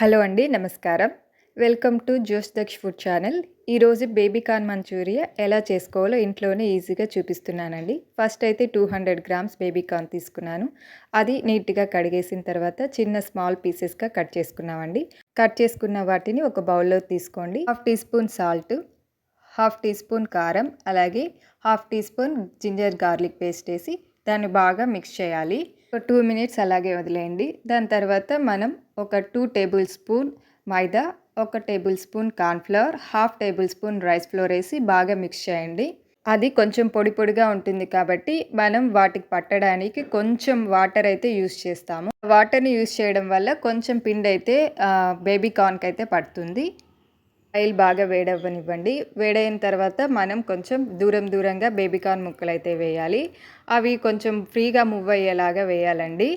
Hello అండి నమస్కారం. Welcome to Josh Daksh food channel. ఈరోజు బేబీ కార్న్ మంచూరియా ఎలా చేసుకోవాలో ఇంట్లోనే ఈజీగా చూపిస్తున్నానండి. ఫస్ట్ అయితే two hundred grams baby corn తీసుకున్నాను. అది నీట్గా కడిగేసిన తర్వాత చిన్న స్మాల్ పీసెస్గా కట్ చేసుకున్నామండి. కట్ చేసుకున్న వాటిని ఒక బౌల్లో తీసుకోండి. Half teaspoon salt half teaspoon కారం అలాగే half teaspoon ginger garlic paste వేసి దాన్ని బాగా మిక్స్ చేయాలి. ఒక టూ మినిట్స్ అలాగే వదిలేయండి. దాని తర్వాత మనం ఒక టూ టేబుల్ స్పూన్ మైదా ఒక tablespoon cornflour half tablespoon rice flour వేసి బాగా మిక్స్ చేయండి. అది కొంచెం పొడి పొడిగా ఉంటుంది కాబట్టి మనం వాటికి పట్టడానికి కొంచెం వాటర్ అయితే యూస్ చేస్తాము. వాటర్ని యూస్ చేయడం వల్ల కొంచెం పిండి అయితే బేబీ కార్న్కి అయితే పడుతుంది. ఆయిల్ బాగా వేడవ్వనివ్వండి. వేడైన తర్వాత మనం కొంచెం దూరం దూరంగా బేబీకార్న్ ముక్కలు అయితే వేయాలి. అవి కొంచెం ఫ్రీగా మూవ్ అయ్యేలాగా వేయాలండి.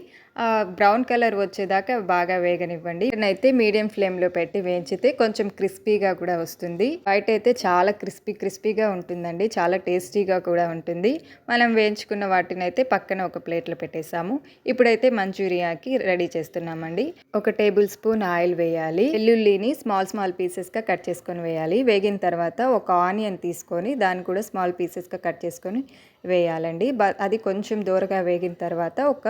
బ్రౌన్ కలర్ వచ్చేదాకా బాగా వేగనివ్వండి. అయితే మీడియం ఫ్లేమ్లో పెట్టి వేయించితే కొంచెం క్రిస్పీగా కూడా వస్తుంది. బయట అయితే చాలా క్రిస్పీ క్రిస్పీగా ఉంటుందండి. చాలా టేస్టీగా కూడా ఉంటుంది. మనం వేయించుకున్న వాటిని అయితే పక్కన ఒక ప్లేట్లో పెట్టేసాము. ఇప్పుడైతే మంచూరియాకి రెడీ చేస్తున్నామండి. ఒక టేబుల్ స్పూన్ ఆయిల్ వేయాలి. వెల్లుల్లిని స్మాల్ స్మాల్ పీసెస్గా కట్ చేసుకొని వేయాలి. వేగిన తర్వాత ఒక ఆనియన్ తీసుకొని దాన్ని కూడా స్మాల్ పీసెస్గా కట్ చేసుకొని వేయాలండి. అది కొంచెం దూరగా వేగిన తర్వాత ఒక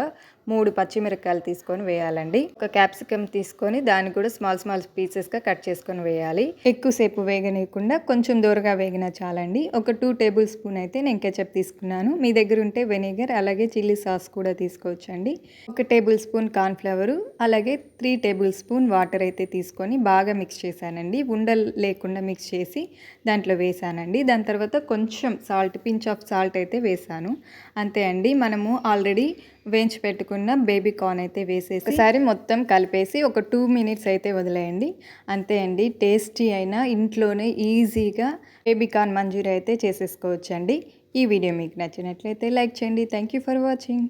మూడు పచ్చిమిరపకాయలు తీసుకొని వేయాలండి. ఒక క్యాప్సికమ్ తీసుకొని దాన్ని కూడా స్మాల్ స్మాల్ పీసెస్గా కట్ చేసుకొని వేయాలి. ఎక్కువసేపు వేగనీయకుండా కొంచెం దూరగా వేగినా చాలండి. ఒక టూ టేబుల్ స్పూన్ అయితే నేను కెచప్ తీసుకున్నాను. మీ దగ్గర ఉంటే వెనిగర్ అలాగే చిల్లీ సాస్ కూడా తీసుకోవచ్చండి. ఒక టేబుల్ స్పూన్ కార్న్ఫ్లవరు అలాగే త్రీ టేబుల్ స్పూన్ వాటర్ అయితే తీసుకొని బాగా మిక్స్ చేశానండి. ఉండలు లేకుండా మిక్స్ చేసి దాంట్లో వేసానండి దాని తర్వాత కొంచెం సాల్ట్ పించ్ ఆఫ్ సాల్ట్ అయితే వేసాను అంతే అండి మనము ఆల్రెడీ వేయించి పెట్టుకున్న బేబీ కార్న్ అయితే వేసేసి ఒకసారి మొత్తం కలిపేసి ఒక టూ మినిట్స్ అయితే వదిలేయండి. అంతే అండి టేస్టీ అయినా ఇంట్లోనే ఈజీగా బేబీ కార్న్ మంజూరి అయితే చేసేసుకోవచ్చండి. ఈ వీడియో మీకు నచ్చినట్లయితే లైక్ చేయండి. Thank you for watching.